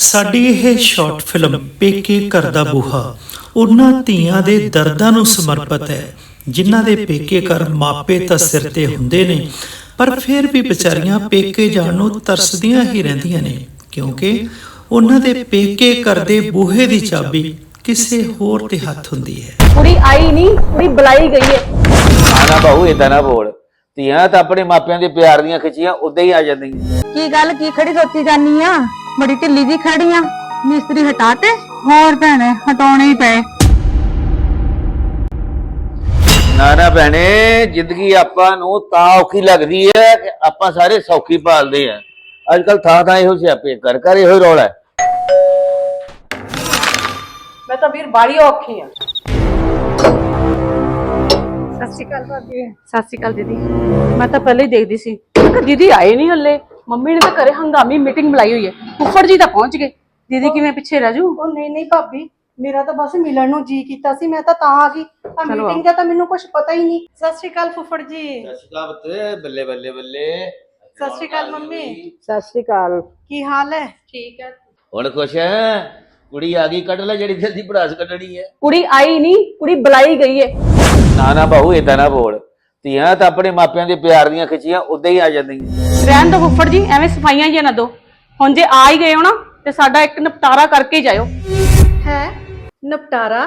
ਸਾਡੀ ਇਹ short film ਪੇਕੇ ਘਰ ਦਾ ਬੂਹਾ ਉਹਨਾਂ ਧੀਆਂ ਦੇ ਦਰਦਾਂ ਨੂੰ ਸਮਰਪਿਤ ਹੈ ਜਿਨ੍ਹਾਂ ਦੇ ਪੇਕੇ ਘਰ ਮਾਪੇ ਤਾਂ ਸਿਰ ਤੇ ਹੁੰਦੇ ਨੇ ਪਰ ਫਿਰ ਵੀ ਵਿਚਾਰੀਆਂ ਪੇਕੇ ਜਾਣ ਨੂੰ ਤਰਸਦੀਆਂ ਹੀ ਰਹਿੰਦੀਆਂ ਨੇ ਕਿਉਂਕਿ ਉਹਨਾਂ ਦੇ ਪੇਕੇ ਘਰ ਦੇ ਬੂਹੇ ਦੀ ਚਾਬੀ ਕਿਸੇ ਹੋਰ ਦੇ ਹੱਥ ਹੁੰਦੀ ਹੈ। ਕੁੜੀ ਆਈ ਨਹੀਂ ਕੁੜੀ ਬੁਲਾਈ ਗਈ ਹੈ। ਆਣਾ ਬਾਹੂ ਏਦਾਂ ਨਾ ਬੋਲ। ਧੀਆਂ ਤਾਂ ਆਪਣੇ ਮਾਪਿਆਂ ਦੇ ਪਿਆਰ ਦੀਆਂ ਖਿੱਚੀਆਂ ਉਦਾਂ ਹੀ ਆ ਜਾਂਦੀਆਂ। ਕੀ ਗੱਲ ਕੀ ਖੜੀ ਸੋਚੀ ਜਾਨੀ ਆ? ਬੜੀ ਢਿੱਲੀ ਜੀ ਖੜੀ ਆ। ਮਿਸਤਰੀ ਹਟਾ ਤੇ ਹੋਰ ਭੈਣੇ ਹਟਾਉਣੇ ਹੀ ਪਏ। ਨਾ ਨਾ ਭੈਣੇ ਜ਼ਿੰਦਗੀ ਆਪਾਂ ਨੂੰ ਤਾਂ ਔਖੀ ਲੱਗਦੀ ਹੈ ਕਿ ਆਪਾਂ ਸਾਰੇ ਸੌਖੀ ਪਾਲਦੇ ਆ ਅੱਜ ਕੱਲ ਥਾਂ ਥਾਂ ਇਹੋ ਸਿਆਪੇ ਕਰ ਕਰ ਇਹੋ ਹੀ ਰੌਲਾ ਹੈ। ਮੈਂ ਤਾਂ ਵੀਰ ਬਾੜੀ ਔਖੀ ਆ ਸਤਿ ਸ਼੍ਰੀ ਅਕਾਲ ਭਾਬੀ। ਸਤਿ ਸ਼੍ਰੀ ਅਕਾਲ ਦੀਦੀ। ਮੈਂ ਤਾਂ ਪਹਿਲੇ ਹੀ ਦੇਖਦੀ ਸੀ। ਮੈਂ ਕਿਹਾ ਦੀਦੀ ਆਏ ਨਹੀਂ ਹੱਲੇ। ਮੰਮੀ ਨੇ ਤਾਂ ਘਰੇ ਹੰਗਾਮੀ ਮੀਟਿੰਗ ਬੁਲਾਈ ਹੋਈ ਹੈ। ਫੁੱਫੜ ਜੀ ਤਾਂ ਪਹੁੰਚ ਗਏ। ਦੀਦੀ ਕਿਵੇਂ ਪਿੱਛੇ ਰਹਿ ਜੂ? ਉਹ ਨਹੀਂ ਨਹੀਂ ਭਾਬੀ ਮੇਰਾ ਤਾਂ ਬਸ ਮਿਲਣ ਨੂੰ ਜੀ ਕੀਤਾ ਸੀ ਮੈਂ ਤਾਂ ਤਾਂ ਆ ਗਈ। ਆ ਚਲੋ ਮੀਟਿੰਗ ਦਾ ਤਾਂ ਮੈਨੂੰ ਕੁਝ ਪਤਾ ਹੀ ਨਹੀਂ। ਸਤਿ ਸ਼੍ਰੀ ਅਕਾਲ ਫੁੱਫੜ ਜੀ। ਬੱਲੇ ਬੱਲੇ ਬੱਲੇ। ਸਤਿ ਸ਼੍ਰੀ ਅਕਾਲ ਮੰਮੀ। ਸਤਿ ਸ਼੍ਰੀ ਅਕਾਲ। ਕੀ ਹਾਲ ਹੈ? ਠੀਕ ਹੈ। ਹੁਣ ਖੁਸ਼ ਹੈ? ਕੁੜੀ ਆ ਗਈ ਕੱਢ ਲੈ ਜਿਹੜੀ ਦਿਲ ਦੀ ਭੜਾਸ ਕੱਢਣੀ ਹੈ। ਕੁੜੀ ਆਈ ਨਹੀਂ ਕੁੜੀ ਬੁਲਾਈ ਗਈ ਹੈ। ਨਾ ਨਾ ਬਾਹੂ ਏਦਾਂ ਨਾ ਬੋਲ। ਧੀਆਂ ਤਾਂ ਆਪਣੇ ਮਾਪਿਆਂ ਦੇ ਪਿਆਰ ਦੀਆਂ ਖਿੱਚੀਆਂ ਉਦਾਂ ਹੀ ਆ ਜਾਂਦੀਆਂ। ਰਹਿਣ ਦੋ ਫੁੱਫੜ ਜੀ ਐਵੇਂ ਸਫਾਈਆਂ ਜਿਹਾ ਨਾ ਦੋ। ਹੁਣ ਜੇ ਆ ਹੀ ਗਏ ਹੋ ਨਾ ਤੇ ਸਾਡਾ ਇੱਕ ਨਿਪਟਾਰਾ ਕਰਕੇ ਹੀ ਜਾਇਓ। ਹੈ? ਨਪਟਾਰਾ?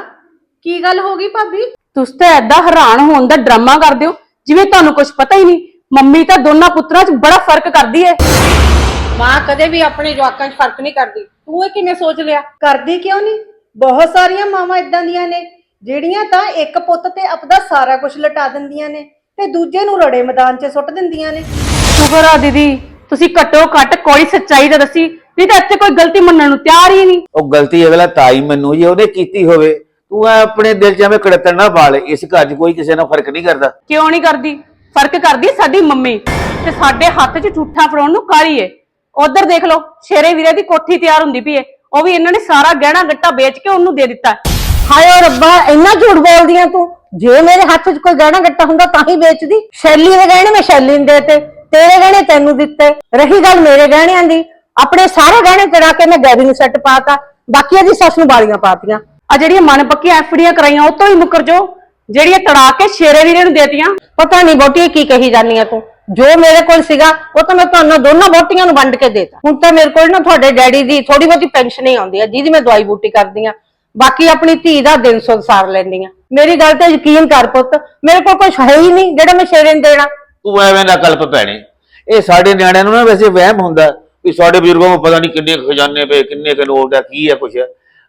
ਕੀ ਗੱਲ ਹੋ ਗਈ ਭਾਬੀ? ਤੁਸੀਂ ਤਾਂ ਐਦਾਂ ਹੈਰਾਨ ਹੋਣ ਦਾ ਡਰਾਮਾ ਕਰਦੇ ਹੋ ਜਿਵੇਂ ਤੁਹਾਨੂੰ ਕੁਝ ਪਤਾ ਹੀ ਨਹੀਂ। ਮੰਮੀ ਤਾਂ ਦੋਨਾਂ ਪੁੱਤਰਾਂ 'ਚ ਬੜਾ ਫ਼ਰਕ ਕਰਦੀ ਹੈ ਮਾਂ ਕਦੇ ਵੀ ਆਪਣੇ ਜਵਾਕਾਂ 'ਚ ਫ਼ਰਕ ਨਹੀਂ ਕਰਦੀ। ਤੂੰ ਇਹ ਕਿਵੇਂ ਸੋਚ ਲਿਆ? ਕਰਦੀ ਕਿਉਂ ਨਹੀਂ? ਬਹੁਤ ਸਾਰੀਆਂ ਮਾਵਾਂ ਇਦਾਂ ਦੀਆਂ ਨੇ ਜਿਹੜੀਆਂ ਤਾਂ ਇੱਕ ਪੁੱਤ ਤੇ ਆਪਦਾ ਸਾਰਾ ਕੁਝ ਲਟਾ ਦਿੰਦੀਆਂ ਨੇ। ਤੇ ਦੂਜੇ ਨੂੰ ਰੜੇ ਮੈਦਾਨ 'ਚ ਸੁੱਟ ਦਿੰਦੀਆਂ ਨੇ। ਸ਼ੁਕਰ ਆ ਦੀਦੀ ਤੁਸੀਂ ਘੱਟੋ ਘੱਟ ਕੋਈ ਸੱਚਾਈ ਤਾਂ ਦੱਸੀ ਨਹੀਂ ਤਾਂ ਇੱਥੇ ਕੋਈ ਗਲਤੀ ਮੰਨਣ ਨੂੰ ਤਿਆਰ ਹੀ ਨਹੀਂ। ਉਹ ਗਲਤੀ ਅਗਲਾ ਤਾਈ ਮੈਨੂੰ ਜੇ ਉਹਨੇ ਕੀਤੀ ਹੋਵੇ ਤੂੰ ਐਂ ਆਪਣੇ ਦਿਲ 'ਚ ਐਵੇਂ ਕੜਤਣ ਨਾ ਪਾ ਲੈ ਇਸ ਘਰ 'ਚ ਕੋਈ ਕਿਸੇ ਨਾਲ ਫ਼ਰਕ ਨਹੀਂ ਕਰਦਾ। ਕਿਉਂ ਨਹੀਂ ਕਰਦੀ? ਫ਼ਰਕ ਕਰਦੀ ਹੈ ਸਾਡੀ ਮੰਮੀ ਤੇ ਸਾਡੇ ਹੱਥ 'ਚ ਝੂਠਾ ਫੜਾਉਣ ਨੂੰ ਕਾਲੀ ਏ। ਉਧਰ ਦੇਖ ਲਓ ਸ਼ੇਰੇ ਵੀਰੇ ਦੀ ਕੋਠੀ ਤਿਆਰ ਹੁੰਦੀ ਪਈ ਏ। ਉਹ ਵੀ ਇਹਨਾਂ ਨੇ ਸਾਰਾ ਗਹਿਣਾ ਗੱਟਾ ਵੇਚ ਕੇ ਉਹਨੂੰ ਦੇ ਦਿੱਤਾ। ਹਾਏ ਓ ਰੱਬਾ, ਇੰਨਾ ਝੂਠ ਬੋਲਦੀ ਆ ਤੂੰ? ਜੇ ਮੇਰੇ ਹੱਥ 'ਚ ਕੋਈ ਗਹਿਣਾ ਗੱਟਾ ਹੁੰਦਾ ਤਾਂ ਹੀ ਵੇਚਦੀ। ਸ਼ੈਲੀ ਦੇ ਗਹਿਣੇ ਮੈਂ ਸ਼ੈਲੀ ਨੂੰ ਦੇਤੇ, ਤੇਰੇ ਗਹਿਣੇ ਤੈਨੂੰ ਦਿੱਤੇ। ਰਹੀ ਗੱਲ ਮੇਰੇ ਗਹਿਣਿਆਂ ਦੀ, ਆਪਣੇ ਸਾਰੇ ਗਹਿਣੇ ਤੇਰਾ ਕੇ ਮੈਂ ਗੈਰੀ ਨੂੰ ਸੈੱਟ ਪਾਤਾ, ਬਾਕੀ ਇਹਦੀ ਸੱਸ ਨੂੰ ਬਾਲੀਆਂ ਪਾਤੀਆਂ। ਆ ਜਿਹੜੀਆਂ ਮਨ ਪੱਕੀਆਂ ਐਫੜੀਆਂ ਕਰਾਈਆਂ, ਉਹ ਤੋਂ ਹੀ ਮੁੱਕਰ ਜੋ ਜਿਹੜੀਆਂ ਤੜਾ ਕੇ ਸ਼ੇਰੇ ਵੀਰੇ ਨੂੰ ਦੇਤੀਆਂ, ਪਤਾ ਨਹੀਂ ਬੋਟੀ ਕੀ ਕਹੀ ਜਾਂਦੀ ਆ ਤੂੰ। ਜੋ ਮੇਰੇ ਕੋਲ ਸੀਗਾ, ਉਹ ਤਾਂ ਮੈਂ ਤੁਹਾਨੂੰ ਦੋਨਾਂ ਬੋਟੀਆਂ ਨੂੰ ਵੰਡ ਕੇ ਦੇਤਾ। ਹੁਣ ਤਾਂ ਮੇਰੇ ਕੋਲ ਨਾ ਤੁਹਾਡੇ ਡੈਡੀ ਦੀ ਥੋੜੀ ਬਹੁਤੀ ਪੈਨਸ਼ਨ ਹੀ ਆਉਂਦੀ ਆ, ਜਿਹਦੀ ਮੈਂ ਦਵਾਈ ਬੂਟੀ ਕਰਦੀ ਆ। ਬਾਕੀ ਆਪਣੀ ਧੀ ਦਾ ਦਿਨ ਸੁਧ ਸਾਰ ਲੈਂਦੀ ਆ ਮੇਰੀ ਗੱਲ ਤੇ ਯਕੀਨ ਕਰ ਪੁੱਤ ਮੇਰੇ ਕੋਲ ਕੁਝ ਹੈ ਹੀ ਨਹੀਂ ਜਿਹੜਾ ਮੈਂ ਸ਼ੇਰੇ ਨੂੰ ਦੇਣਾ। ਤੂੰ ਐਵੇਂ ਨਾ ਕਲਪ ਪੈਣੇ ਇਹ ਸਾਡੇ ਨਿਆਣਿਆਂ ਨੂੰ ਨਾ ਵੈਸੇ ਵਹਿਮ ਹੁੰਦਾ ਵੀ ਸਾਡੇ ਬਜ਼ੁਰਗਾਂ ਨੂੰ ਪਤਾ ਨਹੀਂ ਕਿੰਨੇ ਖਜ਼ਾਨੇ ਪਏ ਕਿੰਨੇ ਕੁ ਨੋਟ ਆ ਕੀ ਆ ਕੁਛ।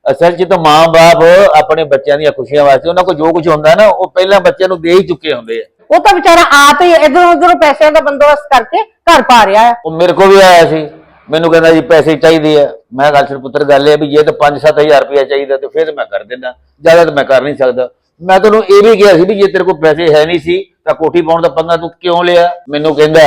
ਅਸਲ 'ਚ ਤਾਂ ਮਾਂ-ਬਾਪ ਆਪਣੇ ਬੱਚਿਆਂ ਦੀਆਂ ਖੁਸ਼ੀਆਂ ਵਾਸਤੇ ਉਹਨਾਂ ਕੋਲ ਜੋ ਕੁਝ ਹੁੰਦਾ ਨਾ ਉਹ ਪਹਿਲਾਂ ਬੱਚਿਆਂ ਨੂੰ ਦੇ ਹੀ ਚੁੱਕੇ ਹੁੰਦੇ ਆ। ਉਹ ਤਾਂ ਵਿਚਾਰਾ ਆਪ ਹੀ ਇਧਰੋਂ ਉਧਰੋਂ ਪੈਸਿਆਂ ਦਾ ਬੰਦੋਬਸਤ ਕਰਕੇ ਘਰ ਪਾ ਰਿਹਾ ਆ। ਉਹ ਮੇਰੇ ਕੋਲ ਵੀ ਆਇਆ ਸੀ। ਮੈਨੂੰ ਕਹਿੰਦਾ ਜੀ ਪੈਸੇ ਚਾਹੀਦੇ ਆ। ਮੈਂ ਗੱਲ ਸਿਰ ਪੁੱਤਰ ਗੱਲ ਇਹ ਆ ਵੀ ਜੇ ਤਾਂ 5-7000 ਰੁਪਇਆ ਚਾਹੀਦਾ ਤੇ ਫਿਰ ਮੈਂ ਕਰ ਦਿੰਦਾ। ਜ਼ਿਆਦਾ ਤਾਂ ਮੈਂ ਕਰ ਨਹੀਂ ਸਕਦਾ। ਮੈਂ ਤੈਨੂੰ ਇਹ ਵੀ ਕਿਹਾ ਸੀ ਵੀ ਜੇ ਤੇਰੇ ਕੋਲ ਪੈਸੇ ਹੈ ਨਹੀਂ ਸੀ ਤਾਂ ਕੋਠੀ ਪਾਉਣ ਦਾ ਪੰਗਾ ਤੂੰ ਕਿਉਂ ਲਿਆ? ਮੈਨੂੰ ਕਹਿੰਦਾ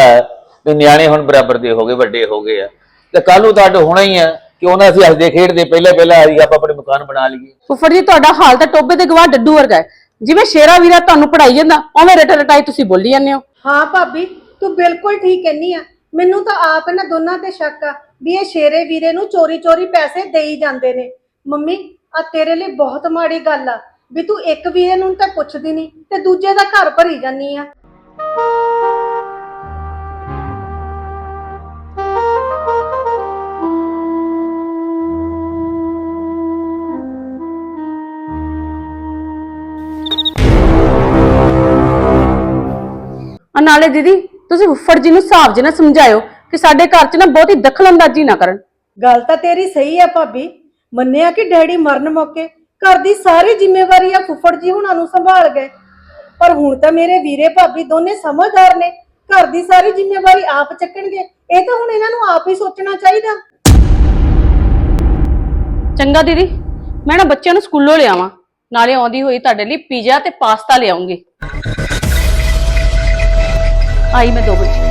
ਵੀ ਨਿਆਣੇ ਹੁਣ ਬਰਾਬਰ ਦੇ ਹੋ ਗਏ ਵੱਡੇ ਹੋ ਗਏ ਆ। ਤੇ ਕੱਲ ਨੂੰ ਤੁਹਾਡੇ ਹੋਣਾ ਹੀ ਆ ਕਿਉਂ ਨਾ ਅਸੀਂ ਹੱਸਦੇ ਖੇਡਦੇ ਪਹਿਲਾਂ ਪਹਿਲਾਂ ਆਈ ਆਪਾਂ ਆਪਣੇ ਮਕਾਨ ਬਣਾ ਲਈਏ। ਫੁੱਫੜ ਜੀ ਤੁਹਾਡਾ ਹਾਲ ਤਾਂ ਟੋਬੇ ਦੇ ਗਵਾਹ ਡੱਡੂ ਵਰਗਾ ਹੈ। ਜਿਵੇਂ ਸ਼ੇਰਾ ਵੀਰਾ ਤੁਹਾਨੂੰ ਪੜਾਈ ਜਾਂਦਾ ਉਵੇਂ ਰਟ ਰਟਾਈ ਤੁਸੀਂ ਬੋਲੀ ਜਾਂਦੇ ਹੋ। ਹਾਂ ਭਾਬੀ ਤੂੰ ਬਿਲਕੁਲ ਠੀਕ ਕਹਿੰਨੀ ਆ। ਮੈਨੂੰ ਤਾਂ ਆਪ ਇਹਨਾਂ ਦੋਨਾਂ ਤੇ ਸ਼ੱਕ ਆ ਵੀ ਇਹ ਸ਼ੇਰੇ ਵੀਰੇ ਨੂੰ ਚੋਰੀ ਚੋਰੀ ਪੈਸੇ ਦੇਈ ਜਾਂਦੇ ਨੇ। ਮੰਮੀ ਆ ਤੇਰੇ ਲਈ ਬਹੁਤ ਮਾੜੀ ਗੱਲ ਆ। ਵੀ ਤੂੰ ਇੱਕ ਵੀਰੇ ਨੂੰ ਤਾਂ ਪੁੱਛਦੀ ਨਹੀਂ ਤੇ ਦੂਜੇ ਦਾ ਘਰ ਭਰੀ ਜਾਨੀ ਆ। ਆ ਨਾਲੇ ਦੀਦੀ ਤੁਸੀਂ ਫੁੱਫੜ ਜੀ ਨੂੰ ਹਿਸਾਬ ਜਿਹਾ ਸਮਝਾਇਓ ਕਿ ਸਾਡੇ ਘਰ 'ਚ ਨਾ ਬਹੁਤੀ ਦਖਲਅੰਦਾਜ਼ੀ ਨਾ ਕਰਨ। ਗੱਲ ਤਾਂ ਤੇਰੀ ਸਹੀ ਆ ਭਾਬੀ। ਮੰਨਿਆ ਕਿ ਡੈਡੀ ਮਰਨ ਮੌਕੇ ਘਰ ਦੀ ਸਾਰੀ ਜ਼ਿੰਮੇਵਾਰੀ ਆ ਫੁੱਫੜ ਜੀ ਹੁਣਾਂ ਨੂੰ ਸੰਭਾਲ ਗਏ। ਪਰ ਹੁਣ ਤਾਂ ਮੇਰੇ ਵੀਰੇ ਭਾਬੀ ਦੋਨੇ ਸਮਝਦਾਰ ਨੇ। ਘਰ ਦੀ ਸਾਰੀ ਜ਼ਿੰਮੇਵਾਰੀ ਆਪ ਚੱਕਣਗੇ। ਇਹ ਤਾਂ ਹੁਣ ਇਹਨਾਂ ਨੂੰ ਆਪ ਹੀ ਸੋਚਣਾ ਚਾਹੀਦਾ। ਚੰਗਾ ਦੀਦੀ ਮੈਂ ਨਾ ਬੱਚਿਆਂ ਨੂੰ ਸਕੂਲੋਂ ਲਿਆਵਾਂ। ਨਾਲੇ ਆਉਂਦੀ ਹੋਈ ਤੁਹਾਡੇ ਲਈ ਪੀਜ਼ਾ ਤੇ ਪਾਸਤਾ ਲਿਆਉਂਗੀ। ਆਈ ਮੈਂ ਦੋ ਬੱਚੇ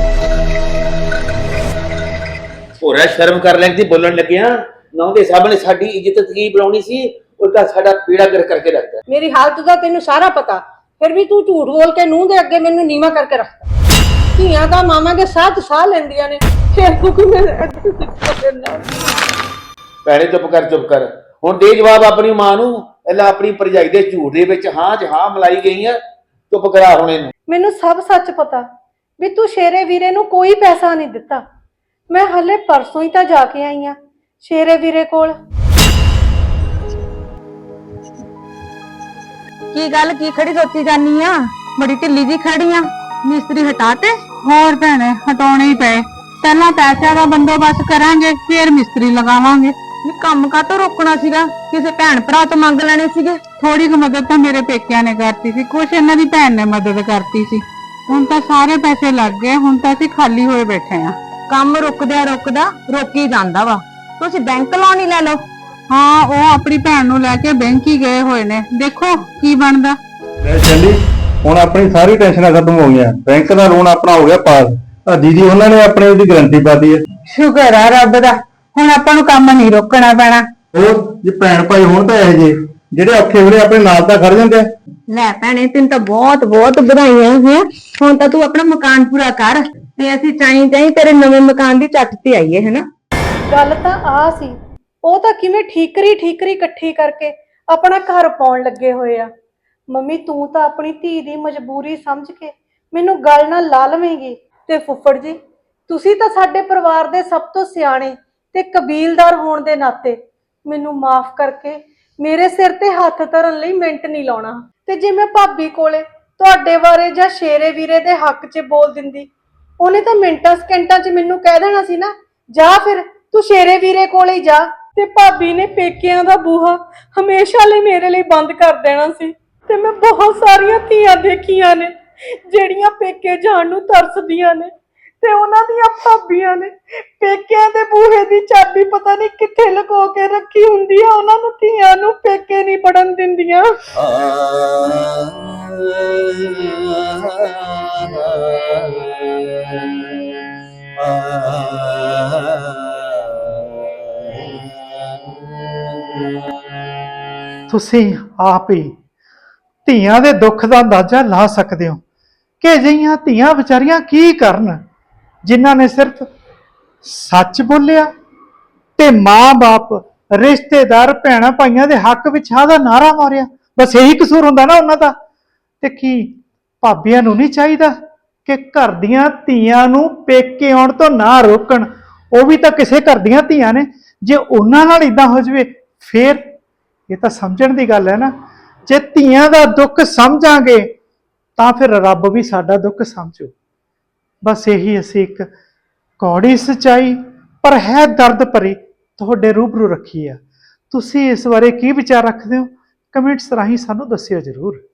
ਹੋਰਾ ਸ਼ਰਮ ਕਰ ਲੈਣ ਦੀ ਬੋਲਣ ਲੱਗਿਆ। ਨਾ ਦੇ ਸਾਹਮਣੇ ਸਾਡੀ ਇੱਜ਼ਤ ਕੀ ਬਣਾਉਣੀ ਸੀ ਉਲਟਾ ਸਾਡਾ ਪੀੜਾ ਕਰ ਕਰਕੇ ਰੱਖਦਾ। ਮੇਰੀ ਹਾਲਤ ਦਾ ਤੈਨੂੰ ਸਾਰਾ ਪਤਾ। ਫਿਰ ਵੀ ਤੂੰ ਝੂਠ ਬੋਲ ਕੇ ਨੂੰਹ ਦੇ ਅੱਗੇ ਮੈਨੂੰ ਨੀਵਾ ਕਰਕੇ ਰੱਖਦਾ। ਧੀਆਂ ਤਾਂ ਮਾਮਾ ਦੇ ਸਾਥ ਸਾਹ ਲੈਂਦੀਆਂ ਨੇ। ਫਿਰ ਤੂੰ ਕਿ ਮੈਂ ਭੈਣੇ ਚੁੱਪ ਕਰ ਚੁੱਪ ਕਰ। ਹੁਣ ਦੇ ਜਵਾਬ ਆਪਣੀ ਮਾਂ ਨੂੰ ਪਹਿਲਾਂ ਆਪਣੀ ਭਰਜਾਈ ਦੇ ਝੂਠ ਦੇ ਵਿੱਚ ਹਾਂ ਚ ਹਾਂ ਮਲਾਈ ਗਈ ਆ। ਚੁੱਪ ਕਰਾ ਹੁਣ ਇਹਨੂੰ। ਮੈਨੂੰ ਸਭ ਸੱਚ ਪਤਾ। ਵੀ ਤੂੰ ਸ਼ੇਰੇ ਵੀਰੇ ਨੂੰ ਕੋਈ ਪੈਸਾ ਨਹੀਂ ਦਿੱਤਾ। ਮੈਂ ਹਲੇ ਪਰਸੋਂ ਹੀ ਤਾਂ ਜਾ ਕੇ ਆਈ ਆ, ਸ਼ੇਰੇ ਵੀਰੇ ਕੋਲ। ਕੀ ਗੱਲ, ਕੀ ਖੜੀ ਸੋਚੀ ਜਾਨੀ ਆ? ਬੜੀ ਢਿੱਲੀ ਜੀ ਖੜੀ ਆ। ਮਿਸਤਰੀ ਹਟਾਤੇ ਹੋਰ ਭੈਣੇ, ਹਟਾਉਣੇ ਹੀ ਪਏ। ਪਹਿਲਾਂ ਪੈਸਿਆਂ ਦਾ ਬੰਦੋਬਸਤ ਕਰਾਂਗੇ, ਫਿਰ ਮਿਸਤਰੀ ਲਗਾਵਾਂਗੇ। ਵੀ ਕੰਮ ਕਾਤੋਂ ਰੋਕਣਾ ਸੀਗਾ? ਕਿਸੇ ਭੈਣ ਭਰਾ ਤੋਂ ਮੰਗ ਲੈਣੇ ਸੀਗੇ? ਥੋੜੀ ਕੁ ਮਦਦ ਤਾਂ ਮੇਰੇ ਪੇਕਿਆਂ ਨੇ ਕਰਤੀ ਸੀ। ਕੁਛ ਇਹਨਾਂ ਦੀ ਭੈਣ ਨੇ ਮਦਦ ਕਰਤੀ ਸੀ। ਹੁਣ ਤਾਂ ਸਾਰੇ ਪੈਸੇ ਲੱਗ ਗਏ ਹੁਣ ਤਾਂ ਅਸੀਂ ਖਾਲੀ ਹੋਏ ਬੈਠੇ ਆ ਕੰਮ ਰੁਕਦਿਆ ਰੁਕਦਾ ਰੋਕੀ ਜਾਂਦਾ ਵਾ। ਤੁਸੀਂ ਬੈਂਕ ਲੋਨ ਹੀ ਲੈ ਲਓ। ਹਾਂ ਉਹ ਆਪਣੀ ਭੈਣ ਨੂੰ ਲੈ ਕੇ ਬੈਂਕ ਹੀ ਗਏ ਹੋਏ ਨੇ। ਦੇਖੋ ਕੀ ਬਣਦਾ। ਲੈ ਚੱਲੀ ਹੁਣ ਆਪਣੀ ਸਾਰੀ ਟੈਨਸ਼ਨਾਂ ਖਤਮ ਹੋ ਗਈਆਂ। ਬੈਂਕ ਦਾ ਲੋਨ ਆਪਣਾ ਹੋ ਗਿਆ ਪਾਸ। ਆ ਦੀਦੀ ਉਹਨਾਂ ਨੇ ਆਪਣੇ ਉਹਦੀ ਗਾਰੰਟੀ ਪਾਤੀ ਹੈ। ਸ਼ੁਕਰ ਆ ਰੱਬ ਦਾ। ਹੁਣ ਆਪਾਂ ਨੂੰ ਕੰਮ ਨਹੀਂ ਰੋਕਣਾ ਪੈਣਾ। ਹੋਰ ਜੇ ਭੈਣ ਭਾਈ ਹੋਣ ਤਾਂ ਇਹ ਜੇ ਜਿਹੜੇ ਔਖੇ ਵੇਲੇ ਆਪਣੇ ਨਾਲ ਤਾਂ ਖੜ ਜਾਂਦੇ ਆ। ਲੈ ਭੈਣੇ, ਤੈਨੂੰ ਤਾਂ ਬਹੁਤ ਬਹੁਤ ਵਧਾਈਆਂ ਹੈ। ਹੁਣ ਤਾਂ ਤੂੰ ਆਪਣਾ ਮਕਾਨ ਪੂਰਾ ਕਰ ਤੇ ਅਸੀਂ ਚਾਹੀਂ ਚਾਹੀਂ ਤੇਰੇ ਨਵੇਂ ਮਕਾਨ ਦੀ ਚੱਟ ਤੇ ਆਈਏ, ਹੈਨਾ? ਗੱਲ ਤਾਂ ਆ ਸੀ। ਉਹ ਤਾਂ ਕਿਵੇਂ ਠੀਕਰੀ ਠੀਕਰੀ ਇਕੱਠੀ ਕਰਕੇ ਆਪਣਾ ਘਰ ਪਾਉਣ ਲੱਗੇ ਹੋਏ ਆ। ਮੰਮੀ, ਤੂੰ ਤਾਂ ਆਪਣੀ ਧੀ ਦੀ ਮਜਬੂਰੀ ਸਮਝ ਕੇ ਮੈਨੂੰ ਗੱਲ ਨਾਲ ਲਾ ਲਵੇਂਗੀ। ਤੇ ਫੁੱਫੜ ਜੀ, ਤੁਸੀਂ ਤਾਂ ਸਾਡੇ ਪਰਿਵਾਰ ਦੇ ਸਭ ਤੋਂ ਸਿਆਣੇ ਤੇ ਕਬੀਲਦਾਰ ਹੋਣ ਦੇ ਨਾਤੇ ਮੈਨੂੰ ਮਾਫ ਕਰਕੇ ਮੇਰੇ ਸਿਰ ਤੇ ਹੱਥ ਧਰਨ ਲਈ ਮਿੰਟ ਨਹੀਂ ਲਾਉਣਾ। ਤੇ ਜੇ ਮੈਂ ਭਾਬੀ ਕੋਲੇ ਤੁਹਾਡੇ ਬਾਰੇ ਜਾਂ ਸ਼ੇਰੇ ਵੀਰੇ ਦੇ ਹੱਕ 'ਚ ਬੋਲ ਦਿੰਦੀ, ਉਹਨੇ ਤਾਂ ਮਿੰਟਾਂ ਸਕਿੰਟਾਂ 'ਚ ਮੈਨੂੰ ਕਹਿ ਦੇਣਾ ਸੀ ਨਾ, ਜਾ ਫਿਰ, ਤੂੰ ਸ਼ੇਰੇ ਵੀਰੇ ਕੋਲੇ ਹੀ ਜਾ। ਤੇ ਭਾਬੀ ਨੇ ਪੇਕਿਆਂ ਦਾ ਬੂਹਾ ਹਮੇਸ਼ਾ ਲਈ ਮੇਰੇ ਲਈ ਬੰਦ ਕਰ ਦੇਣਾ ਸੀ। ਤੇ ਮੈਂ ਬਹੁਤ ਸਾਰੀਆਂ ਧੀਆਂ ਦੇਖੀਆਂ ਨੇ, ਜਿਹੜੀਆਂ ਪੇਕੇ ਜਾਣ ਨੂੰ ਤਰਸਦੀਆਂ ਨੇ। ਤੇ ਉਹਨਾਂ ਦੀਆਂ ਭਾਬੀਆਂ ਨੇ ਪੇਕਿਆਂ ਦੇ ਬੂਹੇ ਦੀ ਚਾਬੀ ਪਤਾ ਨਹੀਂ ਕਿੱਥੇ ਲੁਕੋ ਕੇ ਰੱਖੀ ਹੁੰਦੀ ਆ, ਉਹਨਾਂ ਨੂੰ ਧੀਆਂ ਨੂੰ ਪੇਕੇ ਨਹੀਂ ਪੜਨ ਦਿੰਦੀਆਂ। ਤੁਸੀਂ ਆਪ ਹੀ ਧੀਆਂ ਦੇ ਦੁੱਖ ਦਾ ਅੰਦਾਜ਼ਾ ਲਾ ਸਕਦੇ ਹੋ। ਕਿ ਅਜਿਹੀਆਂ ਧੀਆਂ ਵਿਚਾਰੀਆਂ ਕੀ ਕਰਨ? ਜਿਨ੍ਹਾਂ ਨੇ ਸਿਰਫ ਸੱਚ ਬੋਲਿਆ ਤੇ ਮਾਂ-ਬਾਪ, ਰਿਸ਼ਤੇਦਾਰ, ਭੈਣਾਂ ਭਾਈਆਂ ਦੇ ਹੱਕ ਵਿੱਚ ਆਦਾ ਨਾਰਾ ਮਾਰਿਆ। ਬਸ ਇਹੀ ਕਸੂਰ ਹੁੰਦਾ ਨਾ ਉਹਨਾਂ ਦਾ। ਤੇ ਕੀ ਭਾਬੀਆਂ ਨੂੰ ਨਹੀਂ ਚਾਹੀਦਾ ਕਿ ਘਰ ਦੀਆਂ ਧੀਆਂ ਨੂੰ ਪੇਕੇ ਆਉਣ ਤੋਂ ਨਾ ਰੋਕਣ? ਉਹ ਵੀ ਤਾਂ ਕਿਸੇ ਘਰ ਦੀਆਂ ਧੀਆਂ ਨੇ। ਜੇ ਉਹਨਾਂ ਨਾਲ ਇਦਾਂ ਹੋ ਜਵੇ, ਫੇਰ ਇਹ ਤਾਂ ਸਮਝਣ ਦੀ ਗੱਲ ਹੈ ਨਾ। ਜੇ ਧੀਆਂ ਦਾ ਦੁੱਖ ਸਮਝਾਂਗੇ, ਤਾਂ ਫਿਰ ਰੱਬ ਵੀ ਸਾਡਾ ਦੁੱਖ ਸਮਝੂ। ਬਸ ਇਹੀ ਅਸੀਂ ਇੱਕ ਕੌੜੀ ਸਚਾਈ, ਪਰ ਹੈ ਦਰਦ ਭਰੀ ਤੁਹਾਡੇ ਰੂਬਰੂ ਰੱਖੀ ਆ। ਤੁਸੀਂ ਇਸ ਬਾਰੇ ਕੀ ਵਿਚਾਰ ਰੱਖਦੇ ਹੋ? ਕਮੈਂਟਸ ਰਾਹੀਂ ਸਾਨੂੰ ਦੱਸਿਓ ਜਰੂਰ।